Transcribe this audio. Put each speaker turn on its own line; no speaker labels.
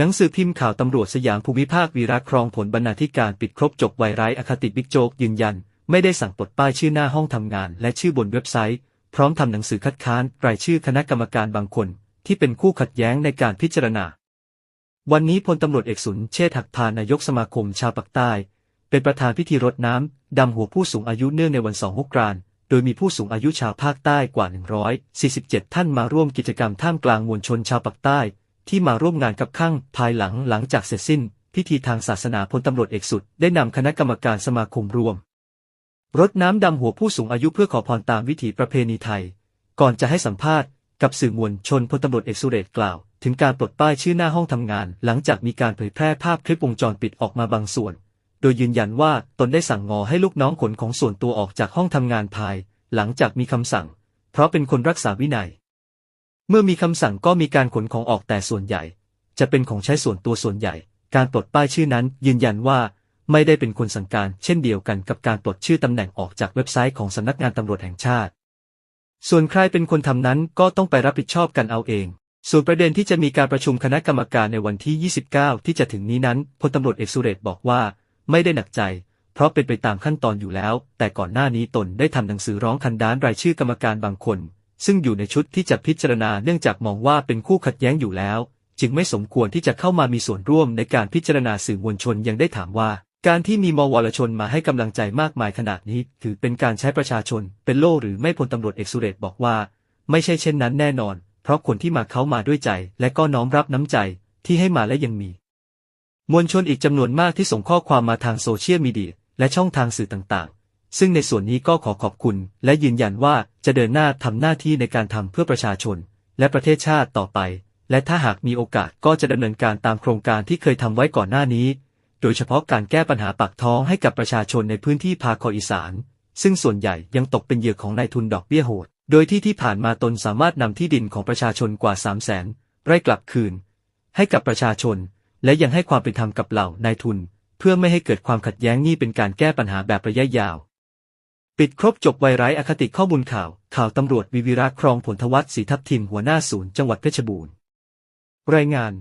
หนังสือพิมพ์ข่าวตำรวจสยามภูมิภาควีระครองผลบรรณาธิการปิดครบจบไวร้ายอคติบิ๊กโจ๊กยืนยัน ไม่ได้สั่งปลดป้ายชื่อหน้าห้องทำงาน และชื่อบนเว็บไซต์ พร้อมทำหนังสือคัดค้านรายชื่อคณะกรรมการบางคน ที่เป็นคู่ขัดแย้งในการพิจารณา วันนี้พลตำรวจเอกสุนเชษฐหักพานนายกสมาคมชาวปากใต้ เป็นประธานพิธีรดน้ำดำหัวผู้สูงอายุเนื่องในวันสองฮกรานโดยมีผู้สูงอายุชาวภาคใต้กว่า 147 ท่านมาร่วมกิจกรรมท่ามกลางมวลชนชาวปากใต้ ที่มาร่วมงานกับข้างภายหลังหลังจากเสร็จสิ้น พิธีทางศาสนาพลตำรวจเอกสุด ได้นำคณะกรรมการสมาคมรวม รดน้ำดำหัวผู้สูงอายุเพื่อขอพรตามวิถีประเพณีไทย ก่อนจะให้สัมภาษณ์กับสื่อมวลชนพลตำรวจเอกสุเรศกล่าว ถึงการปลดป้ายชื่อหน้าห้องทำงาน หลังจากมีการเผยแพร่ภาพคลิปวงจรปิดออกมาบางส่วน โดยยืนยันว่าตนได้สั่งงอให้ลูกน้องขนของส่วนตัวออกจากห้องทำงานภาย หลังจากมีคำสั่ง เพราะเป็นคนรักษาวินัย เมื่อมีคำสั่งก็มีการขนของออกแต่ส่วนใหญ่ จะเป็นของใช้ส่วนตัวส่วนใหญ่ การปลดป้ายชื่อนั้น ยืนยันว่าไม่ได้เป็นคนสั่งการ เช่นเดียวกันกับการปลดชื่อตำแหน่งออกจากเว็บไซต์ของสำนักงานตำรวจแห่งชาติ ส่วนใครเป็นคนทำนั้นก็ต้องไปรับผิดชอบกันเอาเอง ส่วนประเด็นที่จะมีการประชุมคณะกรรมการในวันที่ 29 ที่จะถึงนี้นั้นพลตำรวจเอกสุเรศบอกว่า ไม่ได้หนักใจ เพราะเป็นไปตามขั้นตอนอยู่แล้ว แต่ก่อนหน้านี้ตนได้ทำหนังสือร้องคันด้านรายชื่อกรรมการบางคน ซึ่งอยู่ในชุดที่จะพิจารณาเนื่องจากมองว่าเป็นคู่ขัดแย้งอยู่แล้ว จึงไม่สมควรที่จะเข้ามามีส่วนร่วมในการพิจารณาสื่อมวลชนยังได้ถามว่า การที่มีมวลชนมาให้กำลังใจมากมายขนาดนี้ ถือเป็นการใช้ประชาชน เป็นโล่หรือไม่พลตำรวจเอกสุเรศบอกว่า ไม่ใช่เช่นนั้นแน่นอน เพราะคนที่มาเขามาด้วยใจ และก็น้อมรับน้ำใจที่ให้มาและยังมี มวลชนอีกจำนวนมากที่ส่งข้อความมาทางโซเชียลมีเดียและช่องทางสื่อต่างๆ ซึ่งในส่วนนี้ก็ขอขอบคุณ และยืนยันว่า จะเดินหน้าทำหน้าที่ในการทำเพื่อประชาชน และประเทศชาติต่อไป และถ้าหากมีโอกาสก็จะดำเนินการตามโครงการที่เคยทำไว้ก่อนหน้านี้ โดยเฉพาะการแก้ปัญหาปากท้องให้กับประชาชนในพื้นที่ภาคอีสาน ซึ่งส่วนใหญ่ยังตกเป็นเหยื่อของนายทุนดอกเบี้ยโหด โดยที่ที่ผ่านมาตนสามารถนำที่ดินของประชาชนกว่า 3 0 0แสนไร่กลับคืน ให้กับประชาชน และยังให้ความเป็นธรรมกับเหล่านายทุน เพื่อไม่ให้เกิดความขัดแย้งนี่เป็นการแก้ปัญหาแบบระยะยาว ปิดครบจบไวไร้อคติข้อมูลข่าว ข่าวตำรวจวิวิระครองผลทวัตศรีทับทิมหัวหน้าศูนย์จังหวัดเพชรบูรณ์ รายงาน